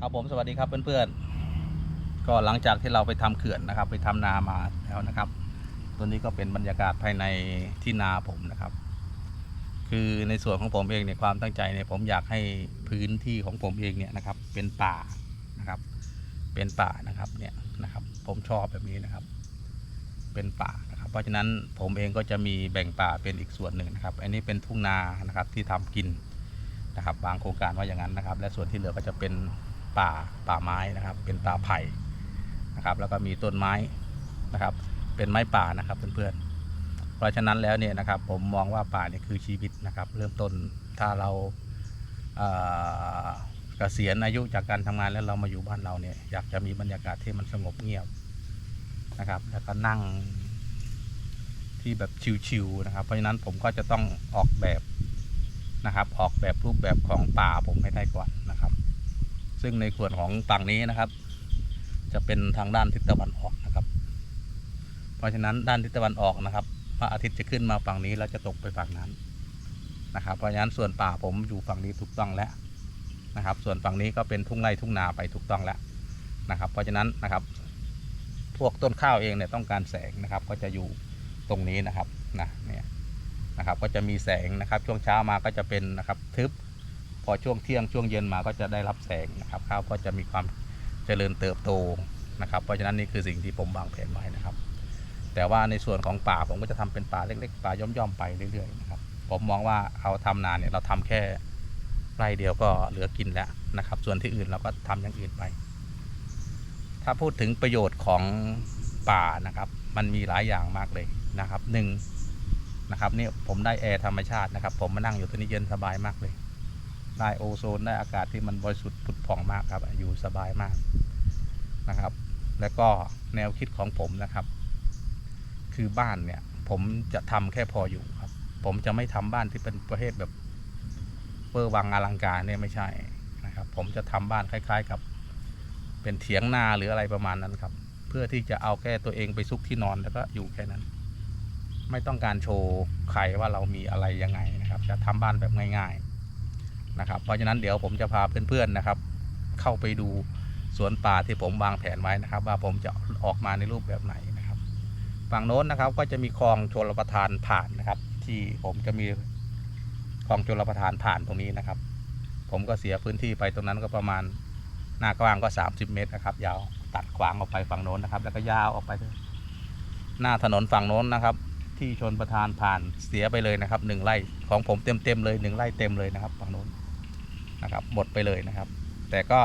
ครับผมสวัสดีครับเพื่อนๆก็หลังจากที่เราไปทำเขื่อนนะครับ ไปทำนามาแล้วนะครับ ตัวนี้ก็เป็นบรรยากาศภายในที่นาผมนะครับ คือในส่วนของผมเองเนี่ยความตั้งใจเนี่ยผมอยากให้พื้นที่ของผมเองเนี่ยนะครับ เป็นป่านะครับ เป็นป่านะครับเนี่ยนะครับ ผมชอบแบบนี้นะครับ เป็นป่านะครับ เพราะฉะนั้นผมเองก็จะมีแบ่งป่าเป็นอีกส่วนหนึ่งนะครับ อันนี้เป็นทุ่งนานะครับที่ทำกินนะครับ บางโครงการว่าอย่างนั้นนะครับ และส่วนที่เหลือก็จะเป็น ป่าป่าไม้นะครับ เป็นป่าไผ่นะครับ แล้วก็มีต้นไม้นะครับ เป็นไม้ป่านะครับเพื่อนๆเพราะฉะนั้นแล้วเนี่ยนะครับ ผมมองว่าป่าเนี่ยคือชีวิตนะครับ เริ่มต้นถ้าเราเอ่อเกษียณอายุจากการทำงานแล้วเรามาอยู่บ้านเราเนี่ยอยากจะมีบรรยากาศที่มันสงบเงียบนะครับ แล้วก็นั่งที่แบบชิวๆนะครับ เพราะฉะนั้นผมก็จะต้องออกแบบนะครับ ออกแบบรูปแบบของป่าผมให้ได้ก่อนนะครับ ซึ่งในส่วนของฝั่งนี้นะครับ จะเป็นทางด้านทิศตะวันออกนะครับ เพราะฉะนั้นด้านทิศตะวันออกนะครับพระอาทิตย์จะขึ้นมาฝั่งนี้แล้วจะตกไปฝั่งนั้นนะครับ เพราะฉะนั้นส่วนป่าผมอยู่ฝั่งนี้ถูกต้องแล้วนะครับ ส่วนฝั่งนี้ก็เป็นทุ่งไร่ทุ่งนาไปถูกต้องแล้วนะครับ เพราะฉะนั้นนะครับ พวกต้นข้าวเองเนี่ยต้องการแสงนะครับ ก็จะอยู่ตรงนี้นะครับนะเนี่ยนะครับ ก็จะมีแสงนะครับ ช่วงเช้ามาก็จะเป็นนะครับทึบ พอช่วงเที่ยงช่วงเย็นมาก็จะได้รับแสงนะครับข้าวก็จะมีความเจริญเติบโตนะครับ เพราะฉะนั้นนี่คือสิ่งที่ผมวางแผนไว้นะครับ แต่ว่าในส่วนของป่าผมก็จะทำเป็นป่าเล็ก ๆป่าย่อมๆไปเรื่อยๆนะครับผมมองว่าเอาทำนานเนี่ยเราทำแค่ไร่เดียวก็เหลือกินแล้วนะครับ ส่วนที่อื่นเราก็ทำอย่างอื่นไป ถ้าพูดถึงประโยชน์ของป่านะครับ มันมีหลายอย่างมากเลยนะครับหนึ่งนะครับนี่ผมได้แอร์ธรรมชาตินะครับ ผมมานั่งอยู่ตัวนี้เย็นสบายมากเลย ได้โอโซนได้อากาศที่มันบริสุทธิ์ผุดผ่องมากครับ อยู่สบายมากนะครับ แล้วก็แนวคิดของผมนะครับ คือบ้านเนี่ย ผมจะทำแค่พออยู่ครับ ผมจะไม่ทำบ้านที่เป็นประเภทแบบเวอร์วังอลังการเนี่ยไม่ใช่นะครับ ผมจะทำบ้านคล้าย ๆ กับ เป็นเถียงนาหรืออะไรประมาณนั้นครับ เพื่อที่จะเอาแค่ตัวเองไปซุกที่นอนแล้วก็อยู่แค่นั้น ไม่ต้องการโชว์ใครว่าเรามีอะไรยังไงนะครับ จะทำบ้านแบบง่าย ๆ นะครับ เพราะฉะนั้นเดี๋ยวผมจะพาเพื่อนๆนะครับ เข้าไปดูสวนป่าที่ผมวางแผนไว้นะครับ ว่าผมจะออกมาในรูปแบบไหนนะครับฝั่งโน้นนะครับก็จะมีคลองชลประทานผ่านนะครับ ที่ผมจะมีคลองชลประทานผ่านตรงนี้นะครับ ผมก็เสียพื้นที่ไปตรงนั้นก็ประมาณหน้ากว้างก็ 30 เมตรนะครับ ยาวตัดขวางออกไปฝั่งโน้นนะครับ แล้วก็ยาวออกไป หน้าถนนฝั่งโน้นนะครับ ที่ชนประทานผ่านเสียไปเลยนะครับหนึ่งไร่ของผมเต็มเต็มๆเลยหนึ่งไร่เต็มเลยนะครับฝั่งโน้น นะครับหมดไปเลยนะครับ แต่ก็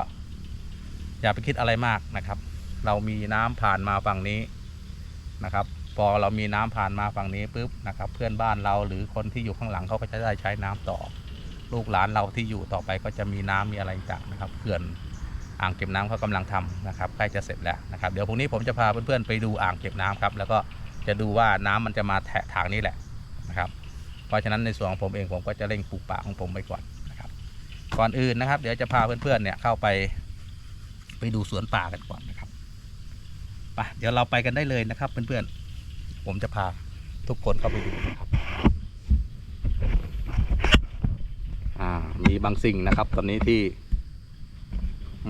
อย่าไปคิดอะไรมากนะครับ เรามีน้ำผ่านมาฝั่งนี้นะครับ พอเรามีน้ำผ่านมาฝั่งนี้ปุ๊บนะครับ เพื่อนบ้านเราหรือคนที่อยู่ข้างหลังเขาก็จะได้ใช้น้ำต่อ ลูกหลานเราที่อยู่ต่อไปก็จะมีน้ำมีอะไรต่างนะครับเขื่อนอ่างเก็บน้ำเขากำลังทำนะครับใกล้จะเสร็จแล้วนะครับเดี๋ยวพรุ่งนี้ผมจะพาเพื่อนๆไปดูอ่างเก็บน้ำครับแล้วก็จะดูว่าน้ำมันจะมาแถะทางนี้แหละนะครับ เพราะฉะนั้นในส่วนของผมเองผมก็จะเร่งปลูกป่าของผมไปก่อน ก่อนอื่นนะครับ เดี๋ยวจะพาเพื่อนๆเนี่ยเข้าไป ไปดูสวนป่ากันก่อนนะครับไปเดี๋ยวเราไปกันได้เลยนะครับ เพื่อนๆ ผมจะพาทุกคนเข้าไปดูนะครับอ่ามีบางสิ่งนะครับ ตอนนี้ที่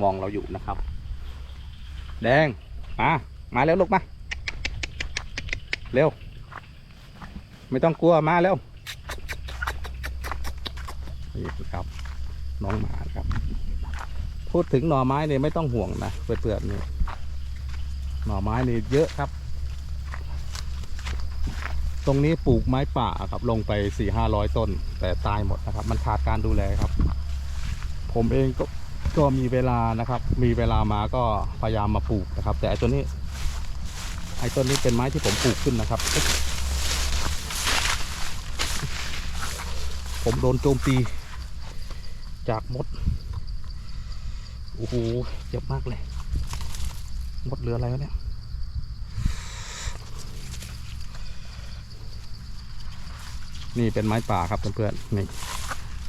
มองเราอยู่นะครับ แดง มา มาเร็วลูกมา เร็ว ไม่ต้องกลัวมาเร็วนี่ครับ น้องหมาครับ พูดถึงหน่อไม้เนี่ยไม่ต้องห่วงนะเพื่อนๆนี่หน่อไม้นี่เยอะครับ ตรงนี้ปลูกไม้ป่าครับ ลงไปสี่ห้าร้อยต้น แต่ตายหมดนะครับ มันขาดการดูแลครับ ผมเองก็ก็มีเวลานะครับ มีเวลามาก็พยายามมาปลูกนะครับ แต่ไอ้ต้นนี้ไอ้ต้นนี้เป็นไม้ที่ผมปลูกขึ้นนะครับ ผมโดนโจมตี จากมด โอ้โห เจ็บมากเลย มดเหลืออะไรวะเนี่ย นี่เป็นไม้ป่าครับเพื่อนๆ นี่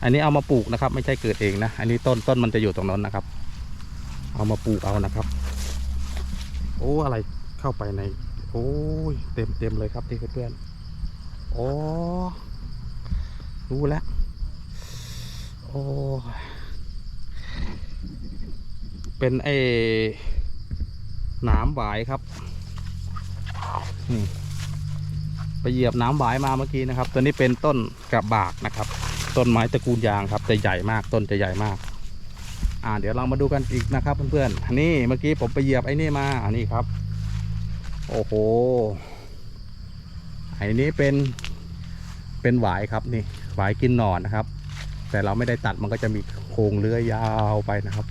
อันนี้เอามาปลูกนะครับ ไม่ใช่เกิดเองนะ อันนี้ต้นต้นมันจะอยู่ตรงนั้นนะครับ เอามาปลูกเอานะครับ โอ้ อะไรเข้าไปใน โอ้ย เต็มเต็มเลยครับที่เพื่อนๆโอ้รู้แล้ว โอ้เป็นไอ้หนามหวายครับนี่ไปเหยียบหน้ำหวายมาเมื่อกี้นะครับ ตัวนี้เป็นต้นกระบากนะครับ ต้นไม้ตระกูลยางครับจะใหญ่มากต้นจะใหญ่มาก อ่า เดี๋ยวเรามาดูกันอีกนะครับเพื่อนๆนี่เมื่อกี้ผมไปเหยียบไอ้นี่มาอันนี้ครับ โอ้โหไอ้นี้เป็นเป็นหวายครับนี่หวายกินหนอนนะครับ แต่เราไม่ได้ตัดมันก็จะมีโครงเลื้อยยาวไปนะครับ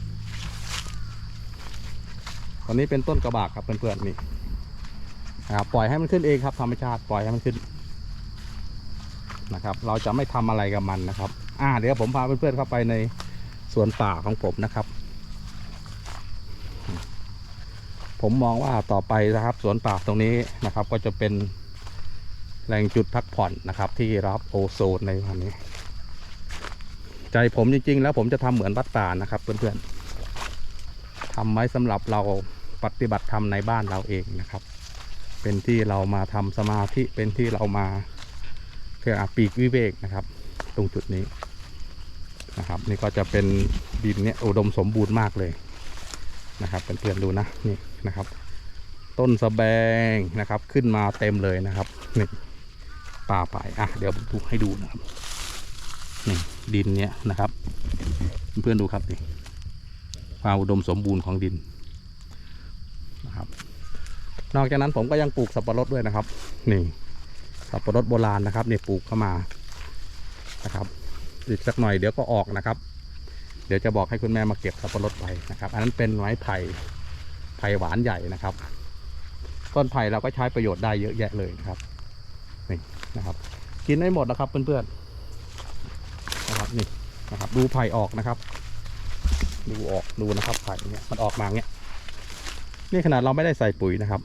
ตอนนี้เป็นต้นกระบากครับเพื่อนๆนี่นะครับปล่อยให้มันขึ้นเองครับธรรมชาติปล่อยให้มันขึ้นนะครับ เราจะไม่ทำอะไรกับมันนะครับ อ่าเดี๋ยวผมพาเพื่อนๆเข้าไปในสวนป่าของผมนะครับ ผมมองว่าต่อไปนะครับสวนป่าตรงนี้นะครับ ก็จะเป็นแหล่งจุดพักผ่อนนะครับ ที่รับโอโซนในวันนี้ ใจผมจริง ๆ แล้วผมจะทำเหมือนวัดป่านะครับเพื่อนๆทำไว้สำหรับเราปฏิบัติธรรมในบ้านเราเองนะครับ เป็นที่เรามาทำสมาธิเป็นที่เรามาเพื่อปีกวิเวกนะครับ ตรงจุดนี้นะครับ นี่ก็จะเป็นดินเนี่ยอุดมสมบูรณ์มากเลยนะครับเพื่อนๆดูนะนี่นะครับ ต้นสะแบงนะครับขึ้นมาเต็มเลยนะครับนี่ป่าไปอะเดี๋ยวผมดูให้ดูนะครับ นี่ดินเนี้ยนะครับ เพื่อนๆดูครับนี่ความอุดมสมบูรณ์ของดินนะครับ นอกจากนั้นผมก็ยังปลูกสับปะรดด้วยนะครับ นี่สับปะรดโบราณนะครับเนี่ยปลูกเข้ามานะครับอีกสักหน่อยเดี๋ยวก็ออกนะครับ เดี๋ยวจะบอกให้คุณแม่มาเก็บสับปะรดไปนะครับ อันนั้นเป็นไม้ไผ่ไผ่หวานใหญ่นะครับ ต้นไผ่เราก็ใช้ประโยชน์ได้เยอะแยะเลยนะครับนี่นะครับ กินได้หมดนะครับเพื่อนๆ นี่นะครับ ดูไผ่ออกนะครับ ดูออกดูนะครับไผ่เนี่ยมันออกมาเงี้ยนี่ขนาดเราไม่ได้ใส่ปุ๋ยนะครับ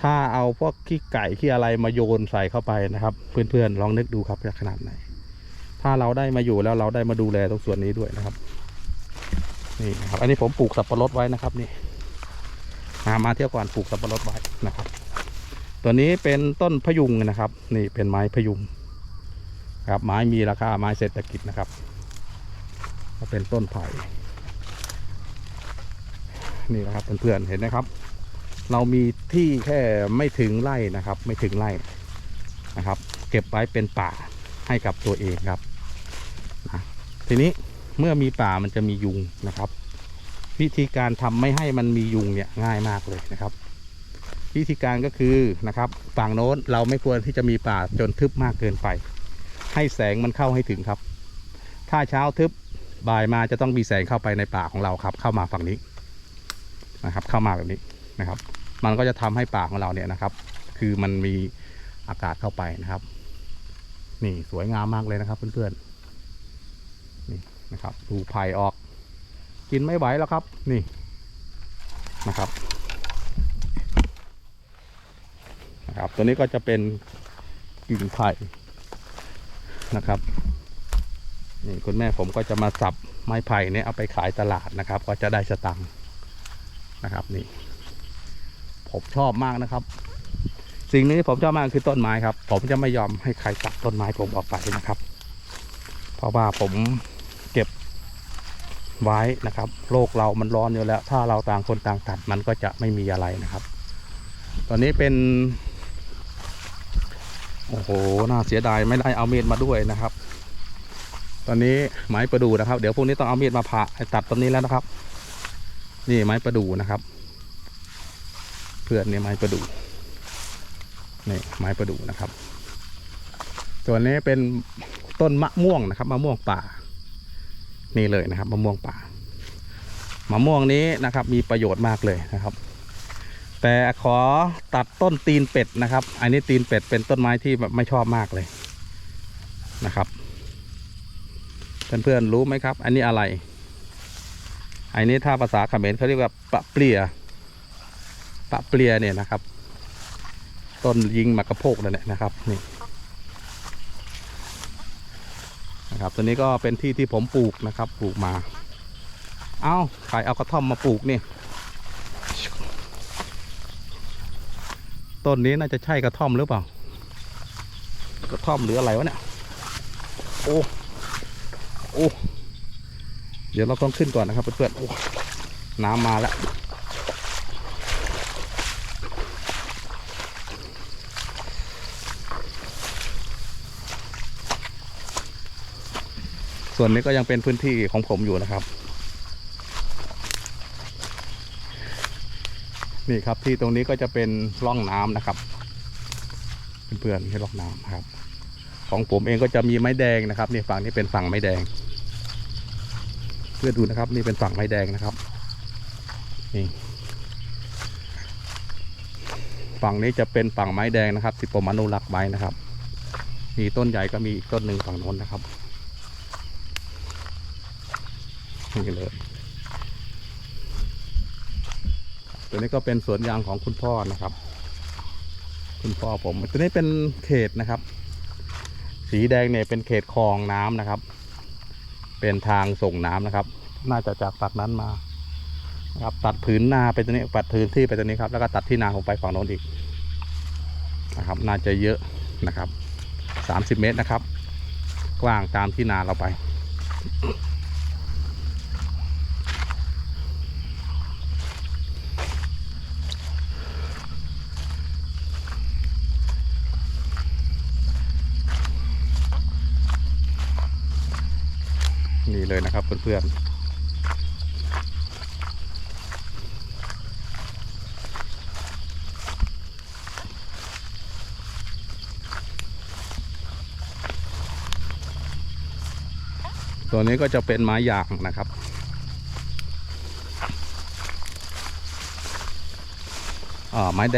ถ้าเอาพวกขี้ไก่ขี้อะไรมาโยนใส่เข้าไปนะครับ เพื่อนๆลองนึกดูครับจะขนาดไหน ถ้าเราได้มาอยู่แล้วเราได้มาดูแลตรงส่วนนี้ด้วยนะครับ นี่นะครับ อันนี้ผมปลูกสับปะรดไว้นะครับนี่มามาเที่ยวก่อนปลูกสับปะรดไว้นะครับ ตัวนี้เป็นต้นพยุงนะครับ นี่เป็นไม้พยุง ครับไม้มีราคาไม้เศรษฐกิจนะครับก็เป็นต้นไผ่นี่นะครับเพื่อนๆเห็นไหมครับ เรามีที่แค่ไม่ถึงไร่นะครับ ไม่ถึงไร่นะครับ เก็บไว้เป็นป่าให้กับตัวเองครับนะทีนี้เมื่อมีป่ามันจะมียุงนะครับ วิธีการทำไม่ให้มันมียุงเนี่ยง่ายมากเลยนะครับ วิธีการก็คือนะครับฝั่งโน้นเราไม่ควรที่จะมีป่าจนทึบมากเกินไป ให้แสงมันเข้าให้ถึงครับ ถ้าเช้าทึบบ่ายมาจะต้องมีแสงเข้าไปในป่าของเราครับ เข้ามาฝั่งนี้นะครับ เข้ามาแบบนี้นะครับ มันก็จะทำให้ป่าของเราเนี่ยนะครับ คือมันมีอากาศเข้าไปนะครับ นี่สวยงามมากเลยนะครับเพื่อนๆนี่นะครับดูไผ่ออก กินไม่ไหวแล้วครับ นี่นะครับนะครับตัวนี้ก็จะเป็นกิ่งไผ่ นะครับนี่คุณแม่ผมก็จะมาสับไม้ไผ่เนี่ยเอาไปขายตลาดนะครับ ก็จะได้สตังค์นะครับนี่ ผมชอบมากนะครับ สิ่งนี้ผมชอบมากคือต้นไม้ครับ ผมจะไม่ยอมให้ใครตัดต้นไม้ผมออกไปนะครับ เพราะว่าผมเก็บไว้นะครับโลกเรามันร้อนอยู่แล้ว ถ้าเราต่างคนต่างตัดมันก็จะไม่มีอะไรนะครับ ตอนนี้เป็น โอ้โห น่าเสียดายไม่ได้เอามีดมาด้วยนะครับ ตอนนี้ไม้ประดูนะครับ เดี๋ยวพรุ่งนี้ต้องเอามีดมาผ่าตัดต้นนี้แล้วนะครับ นี่ไม้ประดูนะครับ เพื่อนนี่ไม้ประดูนี่ไม้ประดูนะครับ ส่วนนี้เป็นต้นมะม่วงนะครับมะม่วงป่า นี่เลยนะครับมะม่วงป่ามะม่วงนี้นะครับ มีประโยชน์มากเลยนะครับ แต่ขอตัดต้นตีนเป็ดนะครับ อันนี้ตีนเป็ดเป็นต้นไม้ที่แบบไม่ชอบมากเลยนะครับเพื่อนๆรู้ไหมครับ อันนี้อะไร อันนี้ถ้าภาษาเขมรเขาเรียกว่าปะเปลี่ยปะเปลี่ยเนี่ยนะครับ ต้นยิงมากกระโพกนั่นแหละนะครับนี่นะครับตัวนี้ก็เป็นที่ที่ผมปลูกนะครับ ปลูกมา เอา้าใครเอากระท่อมมาปลูกนี่ ต้นนี้น่าจะใช่กระท่อมหรือเปล่า กระท่อมหรืออะไรวะเนี่ยโอ้โอ้เดี๋ยวเราต้องขึ้นก่อนนะครับเพื่อนๆโอ้น้ำมาแล้วส่วนนี้ก็ยังเป็นพื้นที่ของผมอยู่นะครับ นี่ครับที่ตรงนี้ก็จะเป็นร่องน้ำนะครับเพื่อนๆให้ร่องน้ำครับ ของผมเองก็จะมีไม้แดงนะครับนี่ฝั่งนี้เป็นฝั่งไม้แดง เพื่อดูนะครับนี่เป็นฝั่งไม้แดงนะครับนี่ฝั่งนี้จะเป็นฝั่งไม้แดงนะครับที่ผมอนุรักษ์ไว้นะครับมีต้นใหญ่ก็มีอีกต้นหนึ่งฝั่งโน้นนะครับนี่เลย ตัวนี้ก็เป็นสวนยางของคุณพ่อนะครับ คุณพ่อผม ตัวนี้เป็นเขตนะครับ สีแดงเนี่ยเป็นเขตคลองน้ำนะครับ เป็นทางส่งน้ำนะครับ น่าจะจากฝั่งนั้นมาครับตัดผืนนาไปตัวนี้ตัดผืนที่ไปตัวนี้ครับ แล้วก็ตัดที่นาผมไปฝั่งโน้นอีกนะครับ น่าจะเยอะนะครับสามสิบเมตรนะครับ กว้างตามที่นาเราไป นี่เลยนะครับเพื่อนๆตัวนี้ก็จะเป็นไม้ยางนะครับอ่าไม้แด